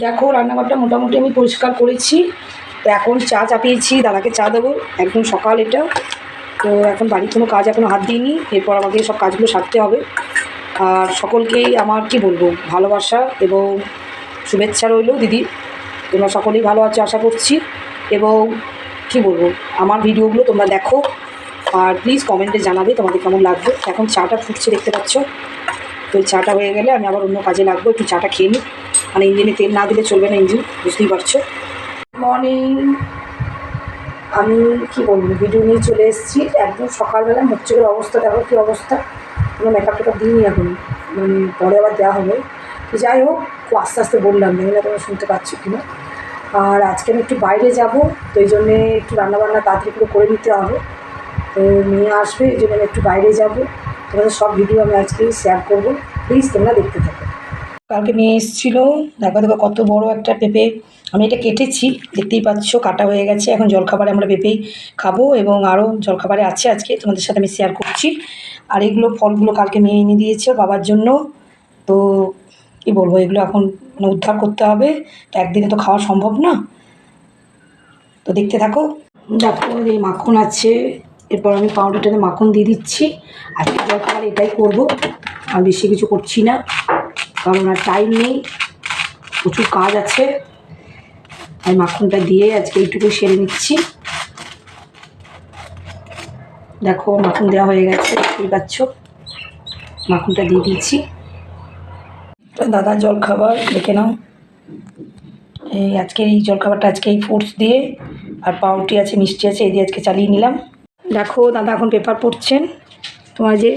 দেখো, রান্নাঘরটা মোটামুটি আমি পরিষ্কার করেছি। তো এখন চা চাপিয়েছি, দাদাকে চা দেবো। একদম সকাল এটা। তো এখন বাড়ির কোনো কাজ এখনও হাত দিইনি। এরপর আমাকে সব কাজগুলো সারতে হবে। আর সকলকেই আমার, কি বলব, ভালোবাসা এবং শুভেচ্ছা রইল দিদি। তোমরা সকলেই ভালো আছো, আশা করছি। এবং কি বলব, আমার ভিডিওগুলো তোমরা দেখো। আর প্লিজ কমেন্টে জানাবে তোমাদের কেমন লাগবে। এখন চাটা ফুটছে, দেখতে পাচ্ছ। তো চাটা হয়ে গেলে আমি আবার অন্য কাজে লাগবো। একটু চাটা খেয়ে নিই। মানে ইঞ্জিনে তেল না দিলে চলবে না ইঞ্জিন, বুঝতেই পারছ? মর্নিং আমি কি বলব ভিডিও নিয়ে চলে এসেছি। একদম সকালবেলা মুচ্চকের অবস্থা, দেখো কী অবস্থা। কোনো মেকআপ টেকআপ দিইনি এখন। মানে পরে আবার দেওয়া হবে। তো যাই হোক আস্তে আস্তে বললাম জানি না তোমরা শুনতে পাচ্ছ কি না আর আজকে আমি একটু বাইরে যাব, তো এই জন্যে একটু রান্নাবান্না তাড়াতাড়ি করে করে নিতে হবে। তো মেয়ে আসবে, এই জন্য একটু বাইরে যাব। তোমাদের সব ভিডিও আমি আজকে শেয়ার করব। প্লিজ তোমরা দেখতে থাকো। কালকে নিয়ে এসেছিল। দেখো দেখো কত বড় একটা পেঁপে। আমি এটা কেটেছি, দেখতেই পাচ্ছ কাটা হয়ে গেছে। এখন জলখাবারে আমরা পেঁপেই খাব এবং আরও জলখাবারে আছে আজকে, তোমাদের সাথে আমি শেয়ার করছি। আর এগুলো ফলগুলো কালকে নিয়ে এনে দিয়েছে বাবার জন্য। তো কী বলব, এগুলো এখন মানে উদ্ধার করতে হবে। তো একদিনে তো খাওয়া সম্ভব না। তো দেখতে থাকো। দেখো, এই মাখন আছে। এরপর আমি পাউডারটাতে মাখন দিয়ে দিচ্ছি। আজকে জলখাবার এটাই করব। আর বেশি কিছু করছি না। কারণ আর টাইম নেই, প্রচুর কাজ আছে। আর মাখনটা দিয়ে আজকে এইটুকু সেরে নিচ্ছি। দেখো, মাখন দেওয়া হয়ে গেছে, দেখতেই পাচ্ছ। মাখনটা দিয়ে দিচ্ছি দাদা জল খাবার দেখে নাও। এই আজকে এই জলখাবারটা আজকে এই ফ্রুটস দিয়ে, আর পাউরুটি আছে, মিষ্টি আছে, এই দিয়ে আজকে চালিয়ে নিলাম। দেখো, দাদা এখন পেপার পড়ছেন। তোমার যে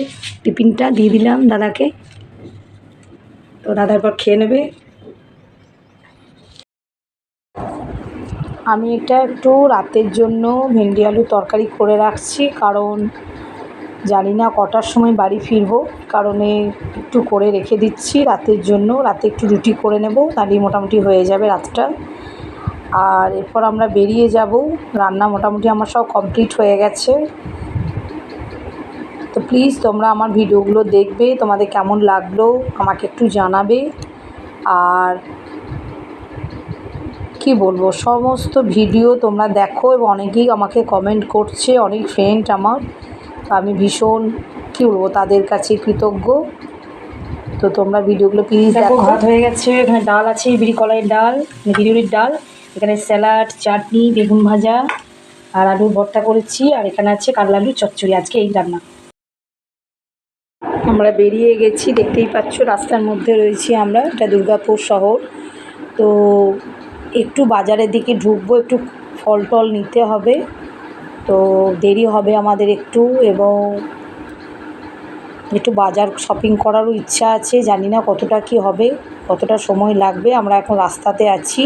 টিফিনটা দিয়ে দিলাম দাদাকে। তো দাদা এরপর খেয়ে নেবে। আমি এটা একটু রাতের জন্য ভেন্ডি আলু তরকারি করে রাখছি, কারণ জানি না কটার সময় বাড়ি ফিরবো কারণে একটু করে রেখে দিচ্ছি রাতের জন্য। রাতে একটু রুটি করে নেব, তাহলেই মোটামুটি হয়ে যাবে রাতটা। আর এরপর আমরা বেরিয়ে যাব, রান্না মোটামুটি আমার সব কমপ্লিট হয়ে গেছে। প্লিজ তোমরা আমার ভিডিওগুলো দেখবে তোমাদের কেমন লাগল আমাকে একটু জানাবে। আর কি বলব সমস্ত ভিডিও তোমরা দেখো এবং অনেকেই আমাকে কমেন্ট করছে অনেক ফ্রেন্ড আমার। তো আমি ভীষণ কী বলব তাদের কাছে কৃতজ্ঞ। তো তোমরা ভিডিওগুলো প্লিজ দেখো ভাত হয়ে গেছে এখানে ডাল আছে বিড়ি কলাইয়ের ডাল বিরিউরির ডাল। এখানে স্যালাড চাটনি বেগুন ভাজা আর আলুর ভর্তা করেছি আর এখানে আছে কাতলা আলুর চচ্চড়ি। আজকে এই রান্না। আমরা বেরিয়ে গেছি, দেখতেই পাচ্ছ রাস্তার মধ্যে রয়েছি আমরা, এটা দুর্গাপুর শহর। তো একটু বাজারের দিকে ঢুকবো, একটু ফল টল নিতে হবে। তো দেরি হবে আমাদের একটু এবং একটু বাজার শপিং করারও ইচ্ছা আছে, জানি না কতটা কি হবে, কতটা সময় লাগবে, আমরা এখন রাস্তাতে আছি।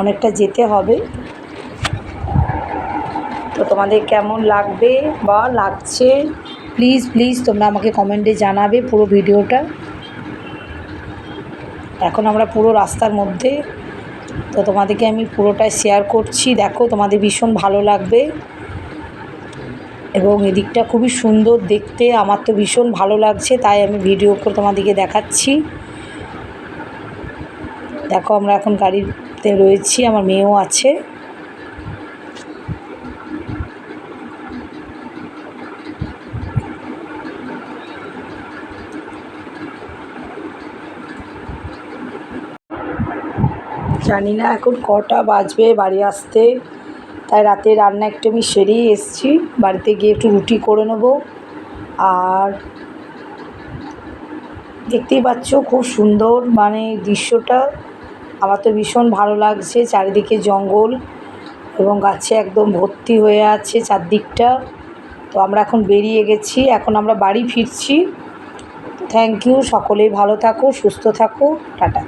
অনেকটা যেতে হবে। তো তোমাদের কেমন লাগবে বা লাগছে? প্লিজ প্লিজ তোমরা আমাকে কমেন্টে জানাবে পুরো ভিডিওটা। এখন আমরা পুরো রাস্তার মধ্যে। তো তোমাদেরকে আমি পুরোটাই শেয়ার করছি। দেখো, তোমাদের ভীষণ ভালো লাগবে। এবং এদিকটা খুবই সুন্দর দেখতে। আমার তো ভীষণ ভালো লাগছে, তাই আমি ভিডিও করে তোমাদেরকে দেখাচ্ছি। দেখো, আমরা এখন গাড়িতে রয়েছি, আমার মেয়েও আছে। জানি না, এখন কটা বাজবে বাড়ি আসতে। তাই রাতে রান্না একটু আমি সেরেই এসেছি। বাড়িতে গিয়ে একটু রুটি করে নেব। আর দেখতেই পাচ্ছ খুব সুন্দর মানে দৃশ্যটা। আমার তো ভীষণ ভালো লাগছে চারিদিকে জঙ্গল এবং গাছে একদম ভর্তি হয়ে আছে চারদিকটা। তো আমরা এখন বেরিয়ে গেছি, এখন আমরা বাড়ি ফিরছি। থ্যাংক ইউ সকলেই ভালো থাকো, সুস্থ থাকো, টাটা।